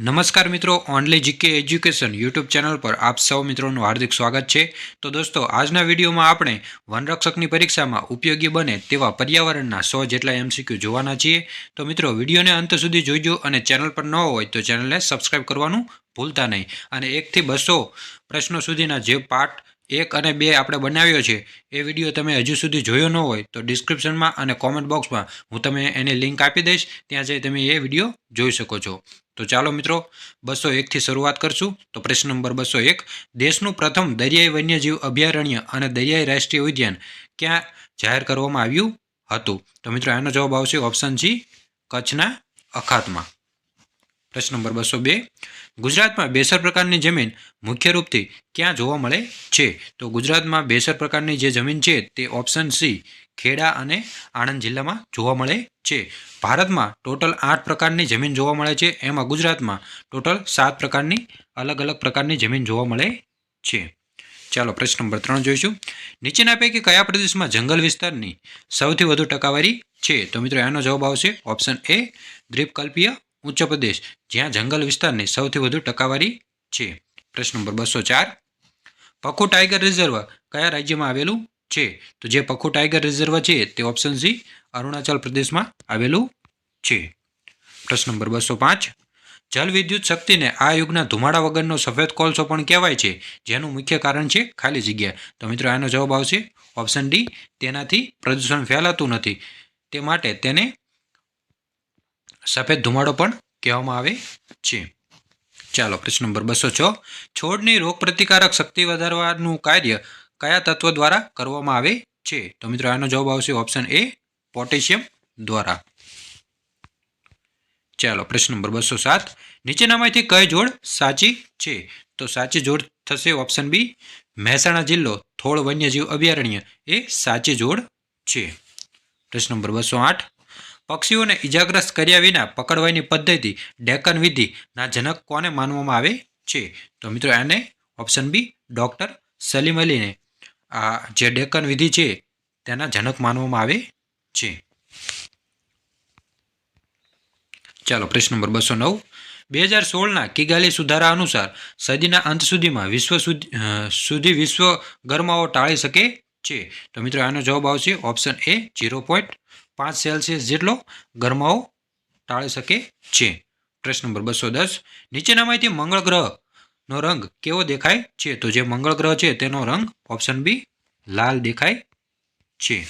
નમસ્કાર મિત્રો only GK education YouTube channel પર આપ સૌ મિત્રોનું હાર્દિક સ્વાગત છે. તો દોસ્તો, આજના વિડીયોમાં આપણે વનરક્ષકની પરીક્ષામાં ઉપયોગી બને તેવા પર્યાવરણના સો જેટલા એમસીક્યુ જોવાના છીએ. તો મિત્રો, વિડીયોને અંત સુધી જોઈજો અને ચેનલ પર ન હોય તો ચેનલને સબસ્ક્રાઈબ કરવાનું ભૂલતા નહીં. અને એકથી બસો પ્રશ્નો સુધીના જે પાર્ટ એક અને બે આપણે બનાવ્યો છે, એ વીડિયો તમે હજુ સુધી જોયો ન હોય તો ડિસ્ક્રિપ્શનમાં અને કોમેન્ટ બોક્સમાં હું તમે એની લિંક આપી દઈશ, ત્યાં જઈ તમે એ વીડિયો જોઈ શકો છો. તો ચાલો મિત્રો, બસો એકથી શરૂઆત કરશું. તો પ્રશ્ન નંબર બસો એક, દેશનું પ્રથમ દરિયાઈ વન્યજીવ અભયારણ્ય અને દરિયાઈ રાષ્ટ્રીય ઉદ્યાન ક્યાં જાહેર કરવામાં આવ્યું હતું? તો મિત્રો એનો જવાબ આવશે ઓપ્શન સી કચ્છના અખાતમાં. પ્રશ્ન નંબર બસો બે. ગુજરાતમાં બેસર પ્રકારની જમીન મુખ્ય રૂપથી ક્યાં જોવા મળે છે? તો ગુજરાતમાં બેસર પ્રકારની જે જમીન છે તે ઓપ્શન સી ખેડા અને આણંદ જિલ્લામાં જોવા મળે છે. ભારતમાં ટોટલ આઠ પ્રકારની જમીન જોવા મળે છે. એમાં ગુજરાતમાં ટોટલ સાત પ્રકારની અલગ અલગ પ્રકારની જમીન જોવા મળે છે. ચાલો પ્રશ્ન નંબર ત્રણ જોઈશું. નીચેના પૈકી કયા પ્રદેશમાં જંગલ વિસ્તારની સૌથી વધુ ટકાવારી છે? તો મિત્રો એનો જવાબ આવશે ઓપ્શન એ દ્વીપકલ્પીય ઉચ્ચ પ્રદેશ, જ્યાં જંગલ વિસ્તારની સૌથી વધુ ટકાવારી છે. પ્રશ્ન નંબર બસો ચાર. પખુ ટાઈગર રિઝર્વ કયા રાજ્યમાં આવેલું છે? તો જે પખુ ટાઈગર રિઝર્વ છે, તે ઓપ્શન સી અરુણાચલ પ્રદેશમાં આવેલું છે. પ્રશ્ન નંબર બસો પાંચ. જલ વિદ્યુત શક્તિને આ યુગના ધુમાડા વગરનો સફેદ કોલસો પણ કહેવાય છે, જેનું મુખ્ય કારણ છે ખાલી જગ્યા. તો મિત્રો, આનો જવાબ આવશે ઓપ્શન ડી. તેનાથી પ્રદૂષણ ફેલાતું નથી. તે માટે તેને સફેદ ધુમાડો પણ કહેવામાં આવે છે. ચાલો, પ્રશ્ન નંબર બસો છ. છોડની રોગપ્રતિકારક શક્તિ વધારવાનું કાર્ય કયા તત્વ દ્વારા કરવામાં આવે છે? તો મિત્રો, આનો જવાબ આવશે ઓપ્શન એ પોટેશિયમ દ્વારા. ચાલો, પ્રશ્ન નંબર બસો સાત. નીચેનામાંથી કઈ જોડ સાચી છે? તો સાચી જોડ થશે ઓપ્શન બી મહેસાણા જિલ્લો, થોળ વન્યજીવ અભયારણ્ય. એ સાચી જોડ છે. પ્રશ્ન નંબર બસો આઠ. પક્ષીઓને ઇજાગ્રસ્ત કર્યા વિના પકડવાની પદ્ધતિ ડેકન વિધિના જનક કોને માનવામાં આવે છે? તો મિત્રો આને ઓપ્શન બી ડૉક્ટર સલીમ અલીને આ જે ડેકન વિધિ છે તેના જનક માનવામાં આવે છે. ચાલો પ્રશ્ન નંબર બસો નવ. બે હજાર સોળના કિગાલી સુધારા અનુસાર સદીના અંત સુધીમાં વિશ્વ સુધી વિશ્વ ગરમાવો ટાળી શકે છે. તો મિત્રો આનો જવાબ આવશે ઓપ્શન એ ઝીરો પોઈન્ટ પાંચ સેલ્સિયસ જેટલો ગરમાવો ટાળી શકે છે. પ્રશ્ન નંબર બસો દસ. નીચેનામાંથી મંગળ ગ્રહનો રંગ કેવો દેખાય છે? તો જે મંગળ ગ્રહ છે તેનો રંગ ઓપ્શન બી લાલ દેખાય છે.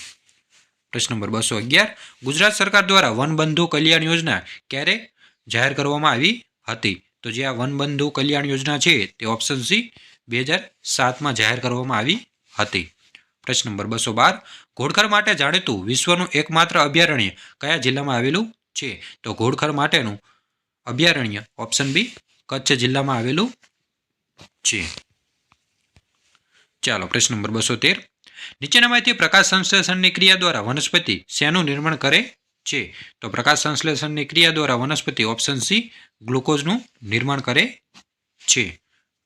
પ્રશ્ન નંબર બસો અગિયાર. ગુજરાત સરકાર દ્વારા વનબંધુ કલ્યાણ યોજના ક્યારે જાહેર કરવામાં આવી હતી? તો જે આ વનબંધુ કલ્યાણ યોજના છે તે ઓપ્શન સી બે હજાર સાતમાં જાહેર કરવામાં આવી હતી. પ્રશ્ન નંબર બસો બાર. ઘોડખર માટે જાણીતું વિશ્વનું એકમાત્ર અભયારણ્ય કયા જિલ્લામાં આવેલું છે? તો ઘોડખર માટેનું અભયારણ્ય ઓપ્શન બી કચ્છ જિલ્લામાં આવેલું છે. ચાલો, પ્રશ્ન નંબર બસો તેર નીચેનામાંથી પ્રકાશ સંશ્લેષણની ક્રિયા દ્વારા વનસ્પતિ શેનું નિર્માણ કરે છે? તો પ્રકાશ સંશ્લેષણની ક્રિયા દ્વારા વનસ્પતિ ઓપ્શન સી ગ્લુકોઝનું નિર્માણ કરે છે.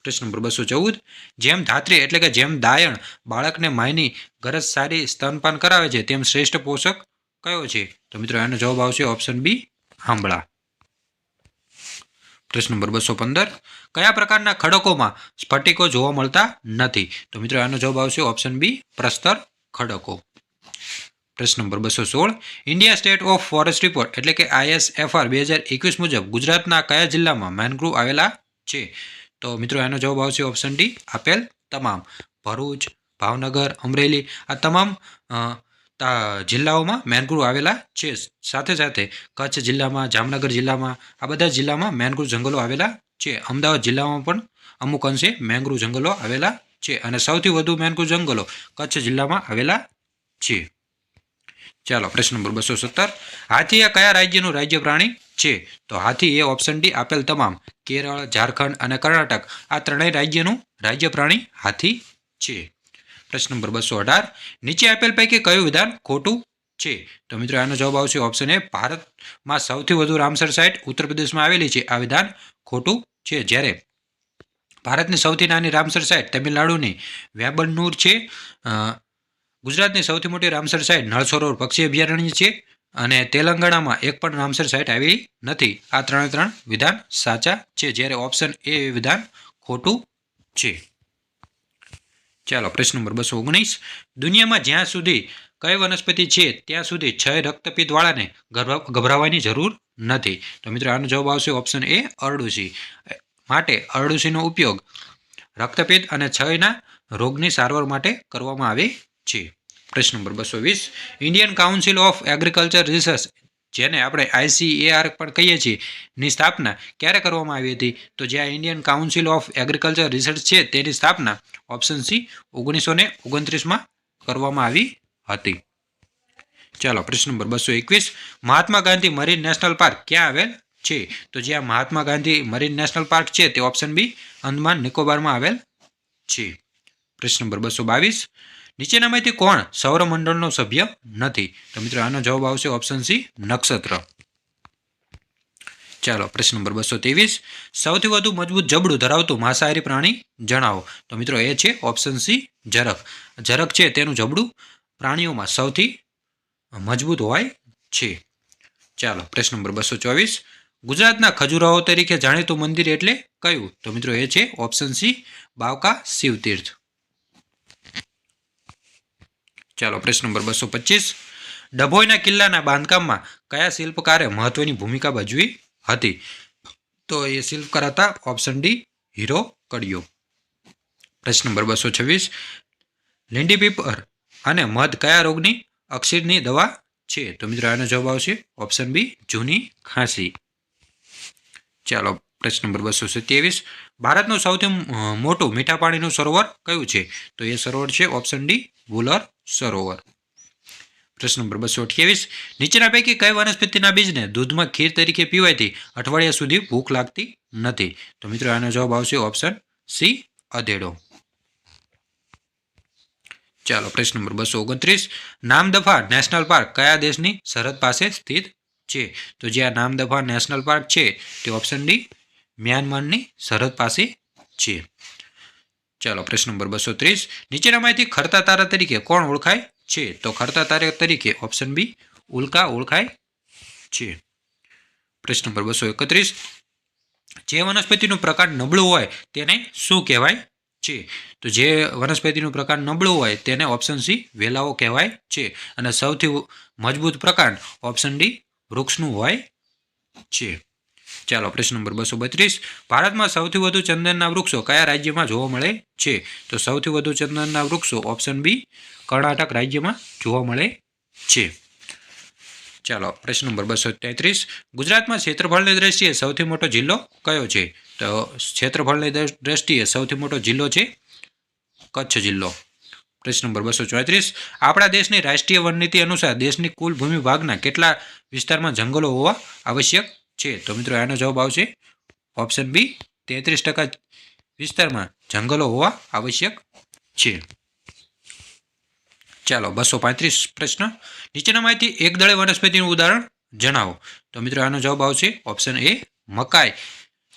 પ્રશ્ન નંબર બસો ચૌદ. જેમ ધાત્રી એટલે કે જેમ દાયણ બાળકને માયની ગરજ સારી સ્તનપાન કરાવે છે, તેમ શ્રેષ્ઠ પોષક કયો છે? તો મિત્રો એનો જવાબ આવશે ઓપ્શન બી આંબળા. પ્રશ્ન નંબર બસો પંદર. કયા પ્રકારના ખડકોમાં સ્ફટિકો જોવા મળતા નથી? તો મિત્રો આનો જવાબ આવશે ઓપ્શન બી પ્રસ્તર ખડકો. પ્રશ્ન નંબર બસો સોળ. India state of forest report એટલે કે આઈએસએફઆર બે હજાર એકવીસ મુજબ ગુજરાતના કયા જિલ્લામાં મેનગ્રુવ આવેલા છે? તો મિત્રો, એનો જવાબ આવશે ઓપ્શન ડી આપેલ તમામ. ભરૂચ, ભાવનગર, અમરેલી, આ તમામ જિલ્લાઓમાં મેનગ્રુવ આવેલા છે. સાથે સાથે કચ્છ જિલ્લામાં, જામનગર જિલ્લામાં, આ બધા જિલ્લામાં મેનગ્રુવ જંગલો આવેલા છે. અમદાવાદ જિલ્લામાં પણ અમુક અંશે મેનગ્રુવ જંગલો આવેલા છે અને સૌથી વધુ મેનગ્રુવ જંગલો કચ્છ જિલ્લામાં આવેલા છે. ચાલો, પ્રશ્ન નંબર બસો સત્તર. હાથી એ કયા રાજ્યનું રાજ્ય પ્રાણી છે? તો હાથી એ ઓપ્શન ડી આપેલ તમામ. કેરળ, ઝારખંડ અને કર્ણાટક આ ત્રણેય રાજ્યનું રાજ્ય પ્રાણી હાથી છે. પ્રશ્ન નંબર બસો અઢાર. નીચે આપેલ પૈકી કયું વિધાન ખોટું છે? તો મિત્રો, આનો જવાબ આવશે ઓપ્શન એ ભારતમાં સૌથી વધુ રામસર સાઇટ ઉત્તર પ્રદેશમાં આવેલી છે. આ વિધાન ખોટું છે. જ્યારે ભારતની સૌથી નાની રામસર સાઇટ તમિલનાડુની વેબનૂર છે. ગુજરાતની સૌથી મોટી રામસર સાઇટ નળ સરોવર પક્ષી અભયારણ્ય છે. અને તેલંગાણામાં એક પણ રામસર સાઇટ આવી નથી. આ ત્રણે ત્રણ વિધાન સાચા છે. જ્યારે ઓપ્શન એ વિધાન ખોટું છે. ચાલો, પ્રશ્ન નંબર બસો ઓગણીસ. દુનિયામાં જ્યાં સુધી કઈ વનસ્પતિ છે, ત્યાં સુધી છ રક્તપિત્તવાળાને ગભરા- ગભરાવાની જરૂર નથી. તો મિત્રો, આનો જવાબ આવશે ઓપ્શન એ અરડુસી. માટે અરડુસીનો ઉપયોગ રક્તપિત્ત અને છયના રોગની સારવાર માટે કરવામાં આવે છે. પ્રશ્ન નંબર બસો વીસ. Indian council of agriculture research જેને આપણે આઈસીએઆર પણ કહીએ છીએ, ની સ્થાપના ક્યારે કરવામાં આવી હતી? તો જે આ Indian council of agriculture research છે, તેની સ્થાપના ઓપ્શન સી ઓગણીસો ને ઓગણત્રીસમાં કરવામાં આવી હતી. ચાલો, પ્રશ્ન નંબર બસો એકવીસ. Mahatma Gandhi marine national park ક્યાં આવેલ છે? તો જ્યાં Mahatma Gandhi marine national park છે, તે ઓપ્શન બી અંદમાન નિકોબારમાં આવેલ છે. પ્રશ્ન નંબર બસો બાવીસ. નીચેનામાંથી કોણ? સૌરમંડળનો સભ્ય નથી. તો મિત્રો, આનો જવાબ આવશે ઓપ્શન સી નક્ષત્ર. ચાલો, પ્રશ્ન નંબર બસો ત્રેવીસ. સૌથી વધુ મજબૂત જબડું ધરાવતું માંસાહારી પ્રાણી જણાવો. તો મિત્રો, એ છે ઓપ્શન સી ઝરખ ઝરખ છે તેનું જબડું પ્રાણીઓમાં સૌથી મજબૂત હોય છે. ચાલો, પ્રશ્ન નંબર બસો ચોવીસ. ગુજરાતના ખજુરાહો તરીકે જાણીતું મંદિર એટલે કયું? તો મિત્રો, એ છે ઓપ્શન સી બાવકા શિવતીર્થ. ચાલો, પ્રશ્ન નંબર બસો પચીસ. ડભોઈના કિલ્લાના બાંધકામમાં કયા શિલ્પકારે મહત્વની ભૂમિકા ભજવી હતી? તો એ શિલ્પકાર હતા ઓપ્શન ડી, હીરો કડિયો. પ્રશ્ન નંબર બસો છવ્વીસ. લીંડી પીપર અને મધ કયા રોગની અક્ષીરની દવા છે? તો મિત્રો, આનો જવાબ આવશે ઓપ્શન બી, જૂની ખાંસી. ચાલો, પ્રશ્ન નંબર બસો સત્યાવીસ. ભારતનું સૌથી મોટું મીઠા પાણીનું સરોવર કયું છે? તો એ સરોવર છે ઓપ્શન ડી વુલર સરોવર. પ્રશ્ન નંબર બસો અઠ્યાવીસ. નીચેના પૈકી કઈ વનસ્પતિના બીજને દૂધમાં ખીર તરીકે પીવાયથી અઠવાડિયા સુધી ભૂખ લાગતી નથી. તો મિત્રો, આનો જવાબ આવશે ઓપ્શન સી, અધેડો. ચાલો, પ્રશ્ન નંબર બસો ઓગણત્રીસ. નામદફા નેશનલ પાર્ક કયા દેશની સરહદ પાસે સ્થિત છે? તો જે આ નામદફા નેશનલ પાર્ક છે, તે ઓપ્શન ડી, મ્યાનમારની સરહદ પાસે છે. ચાલો પ્રશ્ન નંબર બસો ત્રીસ. નીચેનામાંથી ખરતા તારા તરીકે કોણ ઓળખાય છે? તો ખરતા તારા તરીકે ઓપ્શન બી ઉલ્કા ઓળખાય છે. પ્રશ્ન નંબર બસો એકત્રીસ. જે વનસ્પતિનું પ્રકાર નબળું હોય તેને શું કહેવાય છે? તો જે વનસ્પતિનું પ્રકાર નબળું હોય તેને ઓપ્શન સી વેલાઓ કહેવાય છે. અને સૌથી મજબૂત પ્રકાર ઓપ્શન ડી વૃક્ષનું હોય છે. ચાલો, પ્રશ્ન નંબર બસો બત્રીસ. ભારતમાં સૌથી વધુ ચંદનના વૃક્ષો કયા રાજ્યમાં જોવા મળે છે? તો સૌથી વધુ ચંદનના વૃક્ષો ઓપ્શન બી કર્ણાટક રાજ્યમાં જોવા મળે છે. ચાલો, પ્રશ્ન નંબર બસો તેત્રીસ. ગુજરાતમાં ક્ષેત્રફળની દ્રષ્ટિએ સૌથી મોટો જિલ્લો કયો છે? તો ક્ષેત્રફળની દ્રષ્ટિએ સૌથી મોટો જિલ્લો છે કચ્છ જિલ્લો. પ્રશ્ન નંબર બસો ચોત્રીસ. આપણા દેશની રાષ્ટ્રીય વનનીતિ અનુસાર દેશની કુલ ભૂમિ ભાગના કેટલા વિસ્તારમાં જંગલો હોવા આવશ્યક છે. તો મિત્રો, આનો જવાબ આવશે ઓપ્શન બી તેત્રીસ ટકા વિસ્તારમાં જંગલો હોવા આવશ્યક છે. ચાલો, બસો પાંત્રીસ પ્રશ્ન. માહિતી એક દળે વનસ્પતિનું ઉદાહરણ જણાવો. તો મિત્રો, આનો જવાબ આવશે ઓપ્શન એ મકાઈ.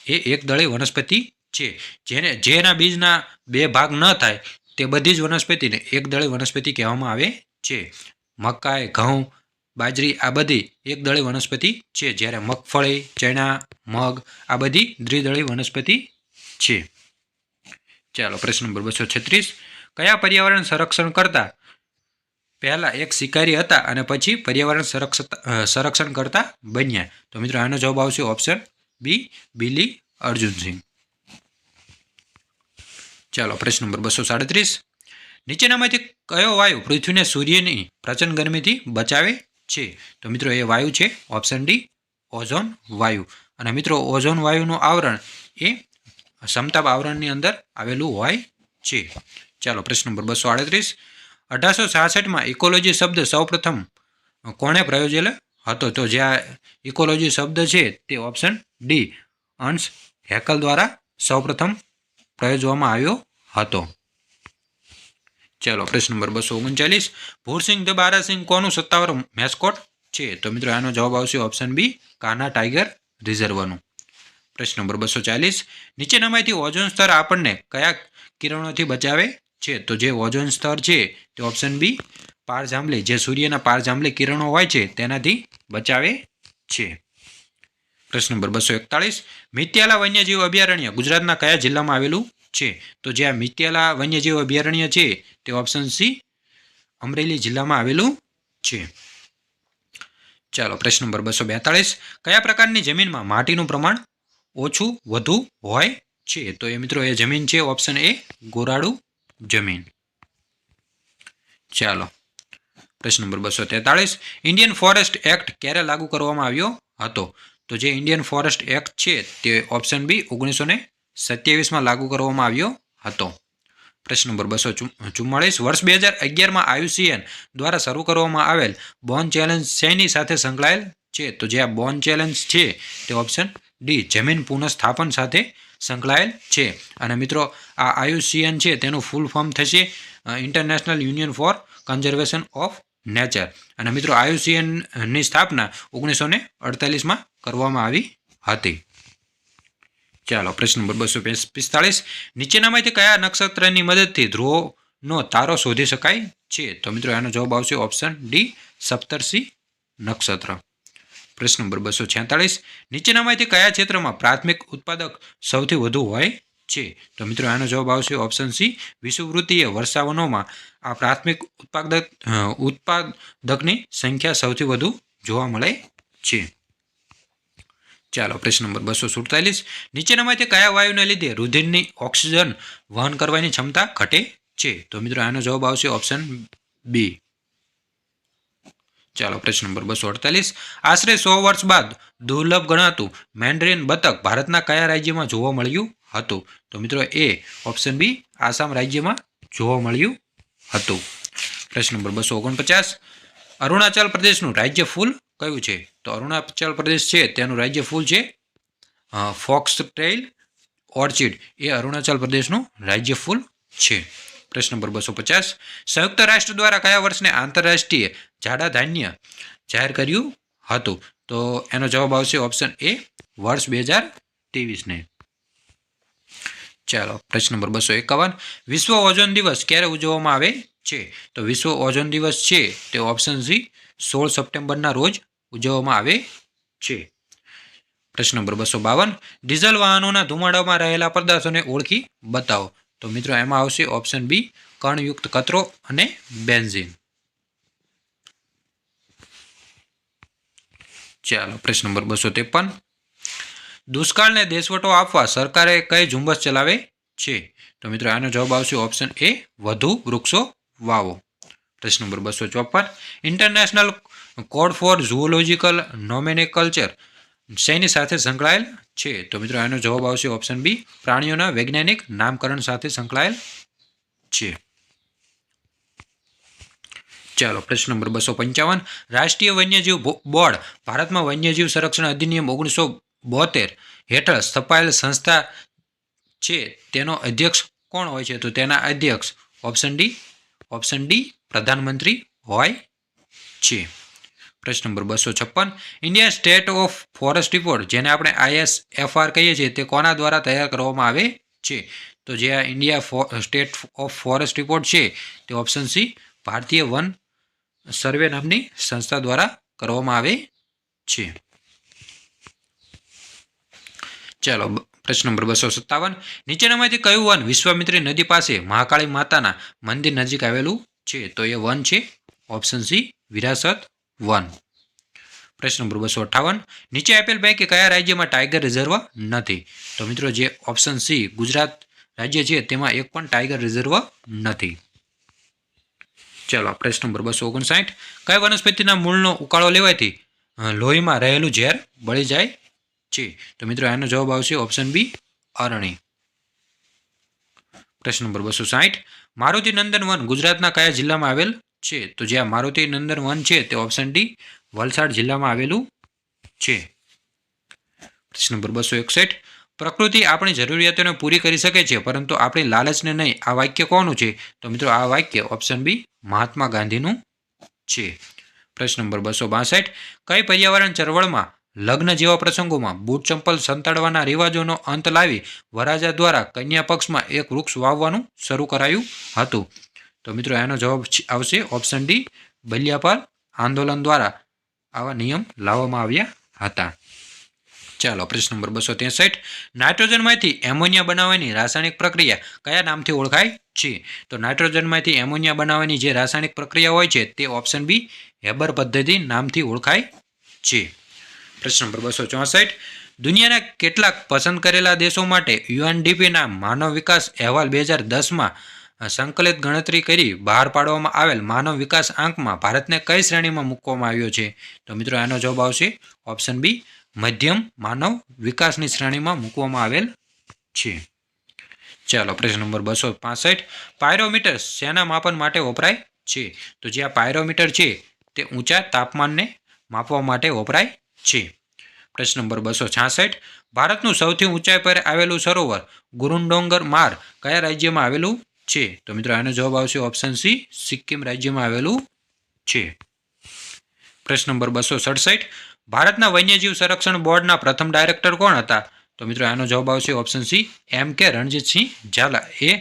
એ એક દળે વનસ્પતિ છે. જેને, જેના બીજના બે ભાગ ન થાય, તે બધી જ વનસ્પતિને એક દળે વનસ્પતિ કહેવામાં આવે છે. મકાઈ, ઘઉં બાજરી, આ બધી એકદળી વનસ્પતિ છે. જ્યારે મગફળી, ચણા, મગ, આ બધી દ્વિદળી વનસ્પતિ છે. ચાલો, પ્રશ્ન નંબર બસો છત્રીસ. કયા પર્યાવરણ સંરક્ષણ કરતા પહેલા એક શિકારી હતા અને પછી પર્યાવરણ સંરક્ષ સંરક્ષણ કરતા બન્યા? તો મિત્રો, આનો જવાબ આવશે ઓપ્શન બી, બિલી અર્જુનસિંહ. ચાલો, પ્રશ્ન નંબર બસો સાડત્રીસ. નીચેનામાંથી કયો વાયુ પૃથ્વીને સૂર્યની પ્રચંડ ગરમીથી બચાવે છે. તો મિત્રો, એ વાયુ છે ઓપ્શન ડી ઓઝોન વાયુ. અને મિત્રો ઓઝોન વાયુનું આવરણ એ સમતાપ આવરણની અંદર આવેલું હોય છે. ચાલો, પ્રશ્ન નંબર બસો આડત્રીસ. અઢારસો છાસઠમાં ઇકોલોજી શબ્દ સૌપ્રથમ કોણે પ્રયોજેલો હતો? તો જે આ ઇકોલોજી શબ્દ છે, તે ઓપ્શન ડી અંશ હેકલ દ્વારા સૌપ્રથમ પ્રયોજવામાં આવ્યો હતો. ચાલો, પ્રશ્ન નંબર બસો ઓગણચાલીસ. ભૂરસિંહ ધ બારાસિંહ કોનું સત્તાવાર મેસ્કોટ છે? તો મિત્રો, આનો જવાબ આવશે ઓપ્શન બી કાના ટાઈગર રિઝર્વનું પ્રશ્ન નંબર બસો ચાલીસ. નીચેનામાંથી ઓઝોન સ્તર આપણને કયા કિરણોથી બચાવે છે? તો જે ઓઝોન સ્તર છે, તે ઓપ્શન બી પારજાંબલી જે સૂર્યના પારજાંબલી કિરણો હોય છે, તેનાથી બચાવે છે. પ્રશ્ન નંબર બસો એકતાળીસ. મિત્યાલા વન્યજીવ અભયારણ્ય ગુજરાતના કયા જિલ્લામાં આવેલું છે. તો જે આ મિત્યાલા વન્યજીવ અભયારણ્ય છે, તે ઓપ્શન સી અમરેલી જિલ્લામાં આવેલું છે. ચાલો, પ્રશ્ન નંબર બસો બેતાળીસ. કયા પ્રકારની જમીનમાં માટીનું પ્રમાણ ઓછું, વધુ હોય છે? તો એ મિત્રો, એ જમીન છે ઓપ્શન એ ગોરાળુ જમીન. ચાલો, પ્રશ્ન નંબર બસો તેતાળીસ. ઇન્ડિયન ફોરેસ્ટ એક્ટ ક્યારે લાગુ કરવામાં આવ્યો હતો? તો જે ઇન્ડિયન ફોરેસ્ટ એક્ટ છે, તે ઓપ્શન બી ઓગણીસો ને સત્યાવીસમાં લાગુ કરવામાં આવ્યો હતો. પ્રશ્ન નંબર બસો ચુમ્માળીસ. વર્ષ બે હજાર અગિયારમાં આયુસીએન દ્વારા શરૂ કરવામાં આવેલ બોન ચેલેન્જ શેની સાથે સંકળાયેલ છે? તો જે આ બોન ચેલેન્જ છે, તે ઓપ્શન ડી, જમીન પુનઃસ્થાપન સાથે સંકળાયેલ છે. અને મિત્રો, આ આયુસીએન છે, તેનું ફૂલ ફોર્મ થશે international union for conservation of nature. અને મિત્રો, આયુસીએનની સ્થાપના ઓગણીસો ને અડતાલીસમાં કરવામાં આવી હતી. ચાલો, પ્રશ્ન નંબર બસો પિસ્તાળીસ. નીચેનામાંથી કયા નક્ષત્રની મદદથી ધ્રુવનો તારો શોધી શકાય છે? તો મિત્રો એનો જવાબ આવશે ઓપ્શન ડી સપ્તર્ષિ નક્ષત્ર. પ્રશ્ન નંબર બસો છેતાળીસ. નીચેનામાંથી કયા ક્ષેત્રમાં પ્રાથમિક ઉત્પાદક સૌથી વધુ હોય છે? તો મિત્રો, આનો જવાબ આવશે ઓપ્શન સી વિષુવવૃત્તીય વર્ષાવનોમાં. આ પ્રાથમિક ઉત્પાદક ઉત્પાદકની સંખ્યા સૌથી વધુ જોવા મળે છે. ચાલો, પ્રશ્ન નંબર બસો સુડતાલીસ. નીચેનામાંથી કયા વાયુને લીધે રુધિરની ઓક્સિજન વહન કરવાની ક્ષમતા ઘટે છે? તો મિત્રો, આનો જવાબ આવશે ઓપ્શન બી ચાલો, પ્રશ્ન નંબર બસો અડતાલીસ. આશરે સો વર્ષ બાદ દુર્લભ ગણાતું મેન્ડરીન બતક ભારતના કયા રાજ્યમાં જોવા મળ્યું હતું? તો મિત્રો, એ ઓપ્શન બી આસામ રાજ્યમાં જોવા મળ્યું હતું. પ્રશ્ન નંબર બસો ઓગણપચાસ. અરુણાચલ પ્રદેશનું રાજ્ય ફૂલ કયું છે? તો અરુણાચલ પ્રદેશ છે, તેનું રાજ્ય ફૂલ છે. ફોક્સ ટ્રેઇલ ઓર્ચિડ, એ અરુણાચલ પ્રદેશનું રાજ્ય ફૂલ છે. પ્રશ્ન નંબર બસો પચાસ. સંયુક્ત રાષ્ટ્ર દ્વારા કયા વર્ષને આંતરરાષ્ટ્રીય જાડા ધાન્ય જાહેર કર્યું હતું? તો એનો જવાબ આવશે ઓપ્શન એ વર્ષ બે હજાર ત્રેવીસને. ચાલો, પ્રશ્ન નંબર બસો એકાવન. વિશ્વ ઓઝોન દિવસ ક્યારે ઉજવવામાં આવે છે? તો વિશ્વ ઓઝોન દિવસ છે તે ઓપ્શન સી સોળ સપ્ટેમ્બરના રોજ ઉજવવામાં આવે છે. પ્રશ્ન નંબર બસો બાવન. ડીઝલ વાહનોના ધુમાડામાં રહેલા પદાર્થોને ઓળખી બતાવો. તો મિત્રો, એમાં આવશે ઓપ્શન બી, કણયુક્ત કચરો અને બેન્ઝિન. ચાલો, પ્રશ્ન નંબર બસો ત્રેપન. દુષ્કાળને દેશવટો આપવા સરકારે કઈ ઝુંબશ ચલાવે છે? તો મિત્રો, આનો જવાબ આવશે ઓપ્શન એ, વધુ વૃક્ષો વાવો. પ્રશ્ન નંબર બસો ચોપન. International code for zoological nomenclature શેની સાથે સંકળાયેલ છે? તો મિત્રો એનો જવાબ આવશે ઓપ્શન બી પ્રાણીઓના વૈજ્ઞાનિક નામકરણ સાથે સંકળાયેલ છે. ચાલો, પ્રશ્ન નંબર બસો પંચાવન. રાષ્ટ્રીય વન્યજીવ બોર્ડ, ભારતમાં વન્યજીવ સંરક્ષણ અધિનિયમ ઓગણીસો બોતેર હેઠળ સ્થપાયેલ સંસ્થા છે. તેનો અધ્યક્ષ કોણ હોય છે? તો તેના અધ્યક્ષ ઓપ્શન ડી ઓપ્શન ડી પ્રધાનમંત્રી હોય છે. પ્રશ્ન નંબર બસો છપ્પન. India state of forest report, જેને આપણે આઈએસએફઆર કહીએ છીએ, તે કોના દ્વારા તૈયાર કરવામાં આવે છે? તો જે આ India state of forest report છે, તે ઓપ્શન સી, ભારતીય વન સર્વે નામની સંસ્થા દ્વારા કરવામાં આવે છે. ચાલો પ્રશ્ન નંબર બસો સત્તાવન. નીચેનામાંથી કયું વન વિશ્વામિત્રી નદી પાસે મહાકાળી માતાના મંદિર નજીક આવેલું છે? તો એ વન છે, ઓપ્શન સી, વિરાસત વન. પ્રશ્ન નંબર બસો અઠ્ઠાવન નીચે આપેલ પૈકી કયા રાજ્યમાં ટાઈગર રિઝર્વ નથી? તો મિત્રો જે ઓપ્શન સી ગુજરાત રાજ્ય છે, તેમાં એક પણ ટાઈગર રિઝર્વ નથી. ચાલો પ્રશ્ન નંબર બસો ઓગણસાઠ. કયા વનસ્પતિના મૂળનો ઉકાળો લેવાથી લોહીમાં રહેલું ઝેર બળી જાય છે. તો મિત્રો, આનો જવાબ આવશે ઓપ્શન બી અરણી. પ્રશ્ન નંબર બસો સાઠ. મારુતિ નંદન વન ગુજરાતના કયા જિલ્લામાં આવેલ છે. તો જે આ મારુતિ નંદન વન છે તે ઓપ્શન ડી વલસાડ જિલ્લામાં આવેલું છે. પ્રશ્ન નંબર બસો એકસઠ. પ્રકૃતિ આપણી જરૂરિયાતોને પૂરી કરી શકે છે, પરંતુ આપણી લાલચને નહીં. આ વાક્ય કોનું છે? તો મિત્રો આ વાક્ય ઓપ્શન બી મહાત્મા ગાંધીનું છે. પ્રશ્ન નંબર બસો બાસઠ. કઈ પર્યાવરણ ચળવળમાં, લગ્ન જેવા પ્રસંગોમાં બૂટ ચંપલ સંતાડવાના રિવાજોનો અંત લાવી વરાજા દ્વારા કન્યા પક્ષમાં એક વૃક્ષ વાવવાનું શરૂ કરાયું હતું? તો મિત્રો, એનો જવાબ આવશે ઓપ્શન ડી બલિયાપાલ આંદોલન દ્વારા આવા નિયમ લાવવામાં આવ્યા હતા. ચાલો, પ્રશ્ન નંબર બસો ત્રેસઠ. નાઇટ્રોજનમાંથી એમોનિયા બનાવવાની રાસાયણિક પ્રક્રિયા કયા નામથી ઓળખાય છે? તો નાઇટ્રોજનમાંથી એમોનિયા બનાવવાની જે રાસાયણિક પ્રક્રિયા હોય છે, તે ઓપ્શન બી હેબર પદ્ધતિ નામથી ઓળખાય છે. પ્રશ્ન નંબર બસો ચોસઠ. દુનિયાના કેટલાક પસંદ કરેલા દેશો માટે યુએનડીપીના માનવ વિકાસ અહેવાલ બે હજાર દસમાં સંકલિત ગણતરી કરી બહાર પાડવામાં આવેલ માનવ વિકાસ આંકમાં ભારતને કઈ શ્રેણીમાં મૂકવામાં આવ્યો છે? તો મિત્રો એનો જવાબ આવશે ઓપ્શન બી, મધ્યમ માનવ વિકાસની શ્રેણીમાં મૂકવામાં આવેલ છે. ચાલો, પ્રશ્ન નંબર બસો પાસઠ. પાયરોમીટર શેના માપન માટે વપરાય છે? તો જે આ પાયરોમીટર છે, તે ઊંચા તાપમાનને માપવા માટે વપરાય છે. પ્રશ્ન નંબર બસો છાસઠ. ભારતનું સૌથી ઊંચાઈ પર આવેલું સરોવર ગુરુંડોંગર માર કયા રાજ્યમાં આવેલું છે. તો મિત્રો, આનો જવાબ આવશે ઓપ્શન સી સિક્કિમ રાજ્યમાં આવેલું છે. પ્રશ્ન નંબર બસો સડસઠ, ભારતના વન્યજીવ સંરક્ષણ બોર્ડના પ્રથમ ડાયરેક્ટર કોણ હતા? તો મિત્રો, આનો જવાબ આવશે ઓપ્શન સી એમ કે રણજીતસિંહ ઝાલા. એ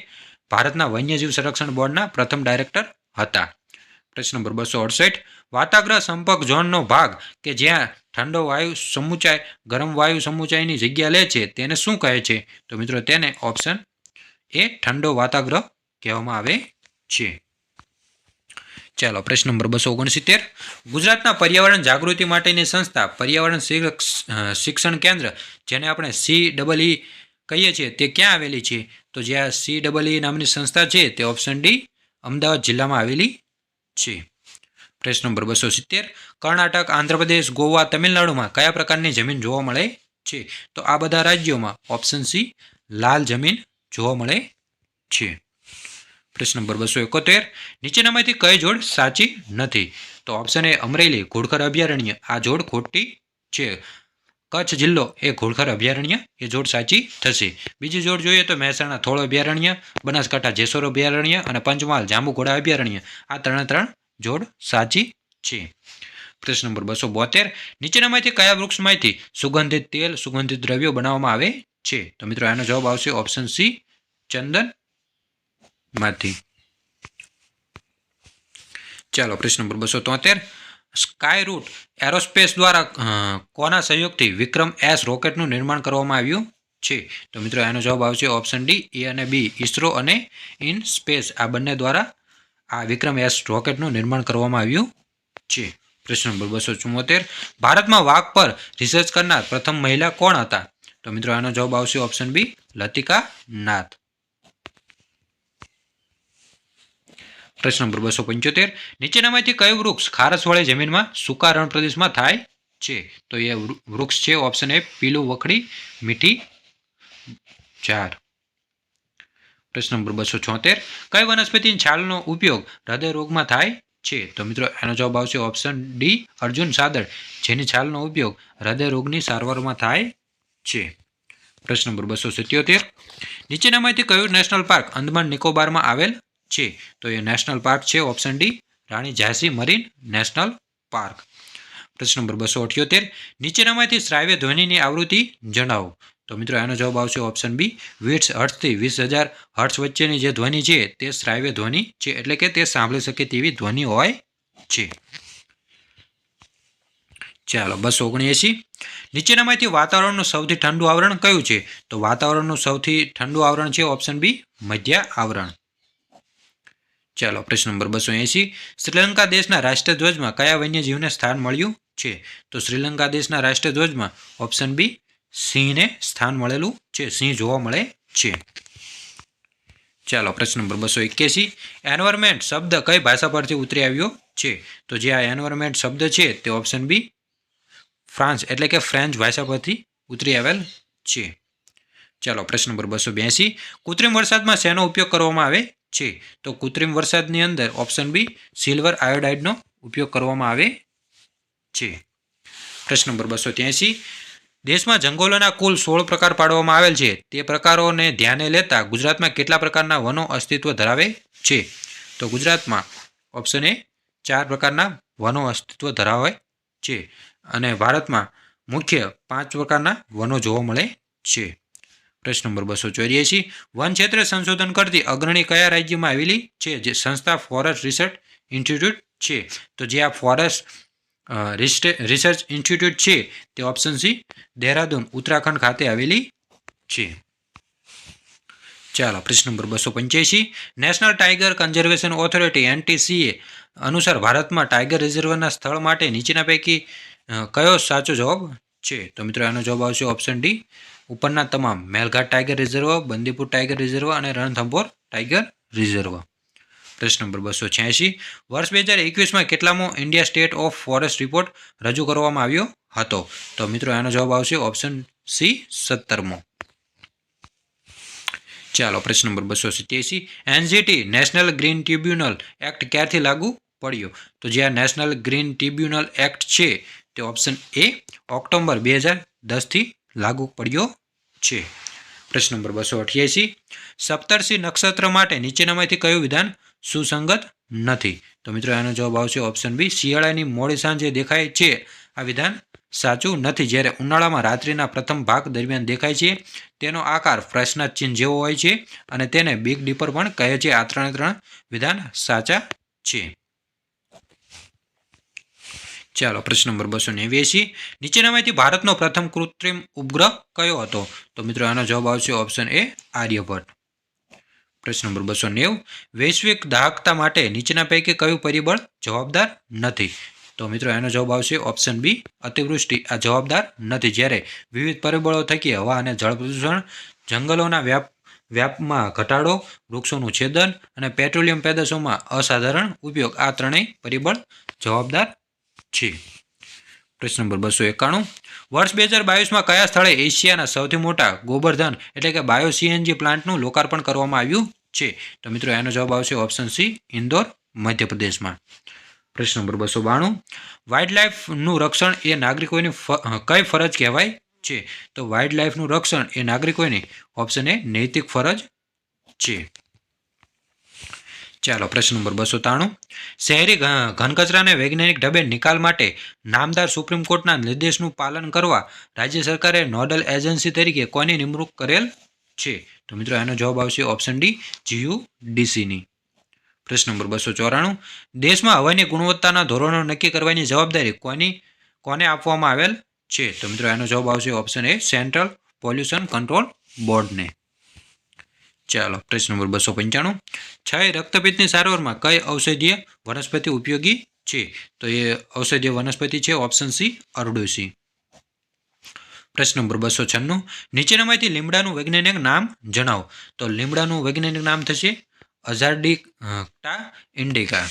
ભારતના વન્યજીવ સંરક્ષણ બોર્ડના પ્રથમ ડાયરેક્ટર હતા. પ્રશ્ન નંબર બસો અડસઠ, વાતાગ્રહ સંપર્ક ઝોનનો ભાગ કે જ્યાં ઠંડો વાયુ સમુચાય, ગરમ વાયુ સમુચાયની જગ્યા લે છે, તેને શું કહે છે? તો મિત્રો, તેને ઓપ્શન એ ઠંડો વાતાગ્રહ કહેવામાં આવે છે. ચાલો, પ્રશ્ન નંબર બસો ઓગણસિત્તેર. ગુજરાતના પર્યાવરણ જાગૃતિ માટેની સંસ્થા, પર્યાવરણ શિક્ષણ કેન્દ્ર, જેને આપણે સી ડબલ ઈ કહીએ છીએ, તે ક્યાં આવેલી છે? તો જે આ સી ડબલ ઈ નામની સંસ્થા છે, તે ઓપ્શન ડી અમદાવાદ જિલ્લામાં આવેલી છે. પ્રશ્ન નંબર બસો સિત્તેર. કર્ણાટક, આંધ્રપ્રદેશ, ગોવા, તમિલનાડુમાં કયા પ્રકારની જમીન જોવા મળે છે? તો આ બધા રાજ્યોમાં ઓપ્શન સી લાલ જમીન જોવા મળે છે. પ્રશ્ન નંબર બસો એકોતેર નીચેનામાંથી કઈ જોડ સાચી નથી? તો ઓપ્શન એ અમરેલી, ઘોડખર અભયારણ્ય. આ જોડ ખોટી છે. કચ્છ જિલ્લો એ ઘોડખર અભયારણ્ય. એ જોડ સાચી થશે. બીજી જોડ જોઈએ તો મહેસાણા થોળ અભયારણ્ય, બનાસકાંઠા જેસોર અભયારણ્ય અને પંચમહાલ જાંબુઘોડા અભયારણ્ય. આ ત્રણે ત્રણ જોડ સાચી છે. પ્રશ્ન નંબર બસો બોતેર નીચેનામાંથી કયા વૃક્ષમાંથી સુગંધિત તેલ, સુગંધિત દ્રવ્યો બનાવવામાં આવે છે? તો મિત્રો આનો જવાબ આવશે ઓપ્શન સી, ચંદન માંથી. ચાલો, પ્રશ્ન નંબર બસો તોતેર. સ્કાય રૂટ એરોસ્પેસ દ્વારા કોના સહયોગથી વિક્રમ એસ રોકેટનું નિર્માણ કરવામાં આવ્યું છે? તો મિત્રો એનો જવાબ આવશે ઓપ્શન ડી, એ અને બી, ઇસરો અને ઇન સ્પેસ. આ બંને દ્વારા આ વિક્રમ એસ રોકેટનું નિર્માણ કરવામાં આવ્યું છે. પ્રશ્ન નંબર બસો ચુમ્મોતેર ભારતમાં વાઘ પર રિસર્ચ કરનાર પ્રથમ મહિલા કોણ હતા? તો મિત્રો, આનો જવાબ આવશે ઓપ્શન બી લતિકા નાથ પ્રશ્ન નંબર બસો પંચોતેર. નીચેનામાંથી કયું વૃક્ષ ખારસવાળી જમીનમાં સૂકા રણ પ્રદેશમાં થાય છે? તો એ વૃક્ષ છે ઓપ્શન એ પીલું વખડી મીઠી ચાર પ્રશ્ન નંબર બસો છોતેર. કઈ વનસ્પતિની છાલનો ઉપયોગ હૃદય રોગમાં થાય છે? તો મિત્રો, એનો જવાબ આવશે ઓપ્શન ડી અર્જુન સાદર. જેની છાલનો ઉપયોગ હૃદય રોગની સારવારમાં થાય છે. પ્રશ્ન નંબર બસો સિત્યોતેર. નીચેનામાંથી કયું નેશનલ પાર્ક અંદમાન નિકોબારમાં આવેલ છે. તો એ નેશનલ પાર્ક છે option D Rani Jhansi marine national park પ્રશ્ન નંબર બસો અઠ્યોતેર, નીચેનામાંથી શ્રાવ્ય ધ્વનિની આવૃત્તિ જણાવો. તો મિત્રો એનો જવાબ આવશે ઓપ્શન બી વીસ હર્ટ્સથી વીસ હજાર હર્ટ્સ વચ્ચેની જે ધ્વનિ છે, તે શ્રાવ્ય ધ્વનિ છે, એટલે કે તે સાંભળી શકે તેવી ધ્વનિ હોય છે. ચાલો, બસો ઓગણએંસી નીચેનામાંથી વાતાવરણનું સૌથી ઠંડુ આવરણ કયું છે? તો વાતાવરણનું સૌથી ઠંડુ આવરણ છે ઓપ્શન બી મધ્ય આવરણ. ચાલો, પ્રશ્ન નંબર બસો એંસી શ્રીલંકા દેશના રાષ્ટ્રધ્વજમાં કયા વન્યજીવને સ્થાન મળ્યું છે? તો શ્રીલંકા દેશના રાષ્ટ્રધ્વજમાં ઓપ્શન બી સિંહને સ્થાન મળેલું છે. સિંહ જોવા મળે છે. ચાલો, પ્રશ્ન નંબર બસો એક્યાસી. એન્વાયરમેન્ટ શબ્દ કઈ ભાષા પરથી ઉતરી આવ્યો છે? તો જે આ એન્વાયરમેન્ટ શબ્દ છે, તે ઓપ્શન બી ફ્રાન્સ, એટલે કે ફ્રેન્ચ ભાષા પરથી ઉતરી આવેલ છે. ચાલો, પ્રશ્ન નંબર બસો બ્યાસી કૃત્રિમ વરસાદમાં શેનો ઉપયોગ કરવામાં આવે છે. તો કૃત્રિમ વરસાદની અંદર ઓપ્શન બી સિલ્વર આયોડાઇડનો ઉપયોગ કરવામાં આવે છે. પ્રશ્ન નંબર બસો ત્યાંસી દેશમાં જંગલોના કુલ સોળ પ્રકાર પાડવામાં આવેલ છે. તે પ્રકારોને ધ્યાને લેતા ગુજરાતમાં કેટલા પ્રકારના વનો અસ્તિત્વ ધરાવે છે? તો ગુજરાતમાં ઓપ્શન એ ચાર પ્રકારના વનો અસ્તિત્વ ધરાવે છે. અને ભારતમાં મુખ્ય પાંચ પ્રકારના વનો જોવા મળે છે. પ્રશ્ન નંબર બસો ચોર્યાસી. વન ક્ષેત્રે સંશોધન કરતી અગ્રણી કયા રાજ્યમાં આવેલી છે? જે સંસ્થા ફોરેસ્ટ રિસર્ચ ઇન્સ્ટિટ્યૂટ છે. તો જે આ ફોરેસ્ટ રિસર્ચ ઇન્સ્ટિટ્યૂટ છે, તે ઓપ્શન સી, દહેરાદૂન, ઉત્તરાખંડ ખાતે આવેલી છે. ચાલો, પ્રશ્ન નંબર બસો પંચ્યાસી. National tiger conservation authority, NTCA, અનુસાર ભારતમાં ટાઈગર રિઝર્વના સ્થળ માટે નીચેના પૈકી કયો સાચો જવાબ છે? તો મિત્રો, આનો જવાબ આવશે ઓપ્શન ડી ઉપરના તમામ Melghat tiger reserve, Bandipur tiger reserve અને રણથંભોર ટાઈગર રિઝર્વ. પ્રશ્ન નંબર બસો છ્યાસી. વર્ષ બે હજાર એકવીસમાં કેટલામો India state of forest report રજૂ કરવામાં આવ્યો હતો? તો મિત્રો, આનો જવાબ આવશે ઓપ્શન સી, સત્તરમો. ચાલો, પ્રશ્ન નંબર બસો સિત્યાસી. NGT, national green tribunal act ક્યારથી લાગુ પડ્યો? તો જે આ નેશનલ ગ્રીન ટ્રિબ્યુનલ એક્ટ છે તે ઓપ્શન એ, ઓક્ટોબર બે હજાર દસથી લાગુ પડ્યો છે. પ્રશ્ન નંબર બસો અઠ્યાસી. સપ્તર્ષિ નક્ષત્ર માટે નીચેનામાંથી કયું વિધાન સુસંગત નથી? તો મિત્રો, આનો જવાબ આવશે ઓપ્શન બી શિયાળાની મોડી સાંજે દેખાય છે. આ વિધાન સાચું નથી. જ્યારે ઉનાળામાં રાત્રિના પ્રથમ ભાગ દરમિયાન દેખાય છે, તેનો આકાર પ્રશ્નાર્થ ચિહ્ન જેવો હોય છે અને તેને બિગ ડીપર પણ કહે છે. આ ત્રણે ત્રણ વિધાન સાચા છે. ચાલો, પ્રશ્ન નંબર બસો નેવ્યાસી. નીચેનામાંથી ભારતનો પ્રથમ કૃત્રિમ ઉપગ્રહ કયો હતો? તો મિત્રો, આનો જવાબ આવશે ઓપ્શન એ આર્યભટ્ટ. પ્રશ્ન નંબર બસો વૈશ્વિક દાહકતા માટે નીચેના પૈકી કયું પરિબળ જવાબદાર નથી? તો મિત્રો એનો જવાબ આવશે ઓપ્શન બી, અતિવૃષ્ટિ. આ જવાબદાર નથી. જ્યારે વિવિધ પરિબળો થકી હવા અને જળ પ્રદૂષણ જંગલોના વ્યાપ, વ્યાપમાં ઘટાડો, વૃક્ષોનું છેદન અને પેટ્રોલિયમ પેદાશોમાં અસાધારણ ઉપયોગ. આ ત્રણેય પરિબળ જવાબદાર છે પ્રશ્ન નંબર બસો એકાણું. વર્ષ બે હજાર બાવીસમાં કયા સ્થળે એશિયાના સૌથી મોટા ગોબરધન એટલે કે બાયો સીએનજી પ્લાન્ટનું લોકાર્પણ કરવામાં આવ્યું છે? તો મિત્રો, એનો જવાબ આવશે ઓપ્શન સી, ઇન્દોર, મધ્યપ્રદેશમાં. પ્રશ્ન નંબર બસો બાણું. વાઇલ્ડ લાઈફનું રક્ષણ એ નાગરિકોની કઈ ફરજ કહેવાય છે? તો વાઇલ્ડ લાઈફનું રક્ષણ એ નાગરિકોની ઓપ્શન એ નૈતિક ફરજ છે. ચાલો, પ્રશ્ન નંબર બસો ત્રાણું. શહેરી ઘ- ઘનકચરાને વૈજ્ઞાનિક ઢબે નિકાલ માટે નામદાર સુપ્રીમ કોર્ટના નિર્દેશનું પાલન કરવા રાજ્ય સરકારે નોડલ એજન્સી તરીકે કોની નિમણૂક કરેલ છે? તો મિત્રો એનો જવાબ આવશે ઓપ્શન ડી, જીયુડીસીની. પ્રશ્ન નંબર બસો ચોરાણું. દેશમાં હવાની ગુણવત્તાના ધોરણો નક્કી કરવાની જવાબદારી કોની, કોને આપવામાં આવેલ છે? તો મિત્રો એનો જવાબ આવશે option A, central pollution control બોર્ડને. ચાલો, પ્રશ્ન નંબર બસો પંચાણું. છ રક્તપિત્તની સારવારમાં કઈ ઔષધીય વનસ્પતિ ઉપયોગી છે? તો એ ઔષધીય વનસ્પતિ છે ઓપ્શન સી અરડુસી પ્રશ્ન નંબર બસો છન્નું. નીચેનામાંથી લીમડાનું વૈજ્ઞાનિક નામ જણાવો. તો લીમડાનું વૈજ્ઞાનિક નામ થશે અઝાર્ડિકા ઇન્ડિકા.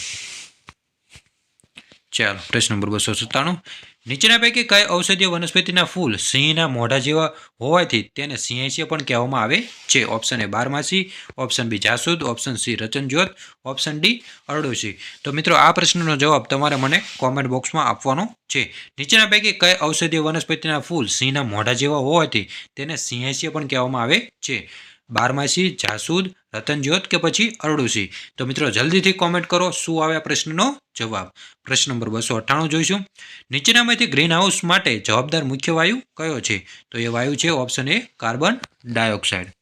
ચાલો, પ્રશ્ન નંબર બસો સત્તાણું. નીચેના પૈકી કઈ ઔષધીય વનસ્પતિના ફૂલ સિંહના મોઢા જેવા હોવાથી તેને સિંહાસ્ય પણ કહેવામાં આવે છે. ઓપ્શન એ બારમાસી. ઓપ્શન બી જાસૂદ. ઓપ્શન સી રચનજ્યોત ઓપ્શન ડી અરડોસી તો મિત્રો, આ પ્રશ્નનો જવાબ તમારે મને કોમેન્ટ બોક્સમાં આપવાનો છે. નીચેના પૈકી કઈ ઔષધીય વનસ્પતિના ફૂલ સિંહના મોઢા જેવા હોવાથી તેને સિંહાસ્ય પણ કહેવામાં આવે છે. બારમાસી, જાસૂદ. રતનજ્યોત કે પછી અરડુસી તો મિત્રો, જલ્દીથી કોમેન્ટ કરો શું આવે પ્રશ્નનો જવાબ. પ્રશ્ન નંબર બસો અઠ્ઠાણું જોઈશું. નીચેનામાંથી ગ્રીન હાઉસ માટે જવાબદાર મુખ્ય વાયુ કયો છે? તો એ વાયુ છે ઓપ્શન એ કાર્બન ડાયોક્સાઇડ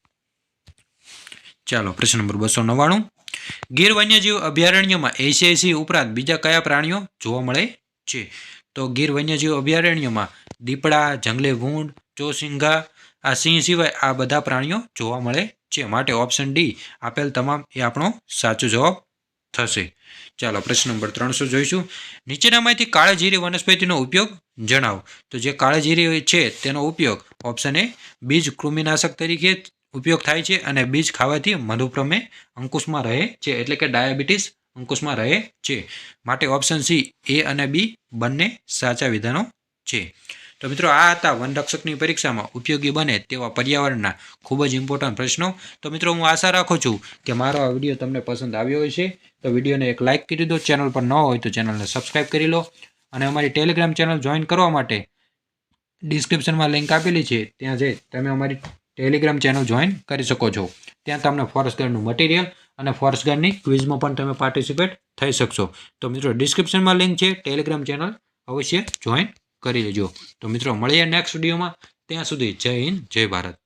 ચાલો, પ્રશ્ન નંબર બસો નવ્વાણું. ગીર વન્યજીવ અભયારણ્યમાં એશિયાસી ઉપરાંત બીજા કયા પ્રાણીઓ જોવા મળે છે? તો ગીર વન્યજીવ અભયારણ્યમાં દીપડા, જંગલી ભૂંડ ચોસિંઘા આ સિંહ સિવાય આ બધા પ્રાણીઓ જોવા મળે છે માટે ઓપ્શન ડી આપેલ તમામ એ આપણો સાચો જવાબ થશે. ચાલો, પ્રશ્ન નંબર ત્રણસો જોઈશું. નીચેનામાંથી કાળાજીરી વનસ્પતિનો ઉપયોગ જણાવો. તો જે કાળાજીરી છે તેનો ઉપયોગ ઓપ્શન એ બીજ કૃમિનાશક તરીકે ઉપયોગ થાય છે અને બીજ ખાવાથી મધુપ્રમે અંકુશમાં રહે છે, એટલે કે ડાયાબિટીસ અંકુશમાં રહે છે. માટે ઓપ્શન સી એ અને બી બંને સાચા વિધાનો છે. તો મિત્રો, આ હતા વનરક્ષકની પરીક્ષામાં ઉપયોગી બને તેવા પર્યાવરણના ખૂબ જ ઇમ્પોર્ટન્ટ પ્રશ્નો. તો મિત્રો, હું આશા રાખું છું કે મારો આ વીડિયો તમને પસંદ આવ્યો હશે. તો વિડીયોને એક લાઇક કરી દો. ચેનલ પર ન હોય તો ચેનલને સબસ્ક્રાઇબ કરી લો. અને અમારી ટેલિગ્રામ ચેનલ જોઈન કરવા માટે ડિસ્ક્રિપ્શનમાં લિંક આપેલી છે. ત્યાં જઈ તમે અમારી ટેલિગ્રામ ચેનલ જોઈન કરી શકો છો. ત્યાં તમને ફોરેસ્ટ ગાર્ડનું મટીરિયલ અને ફોરેસ્ટ ગાર્ડની ક્વિઝમાં પણ તમે પાર્ટિસિપેટ થઈ શકશો. તો મિત્રો ડિસ્ક્રિપ્શનમાં લિંક છે. ટેલિગ્રામ ચેનલ અવશ્ય જોઈન કરી લેજો. તો મિત્રો મળીએ નેક્સ્ટ વિડીયોમાં ત્યાં સુધી જય હિન્દ જય ભારત.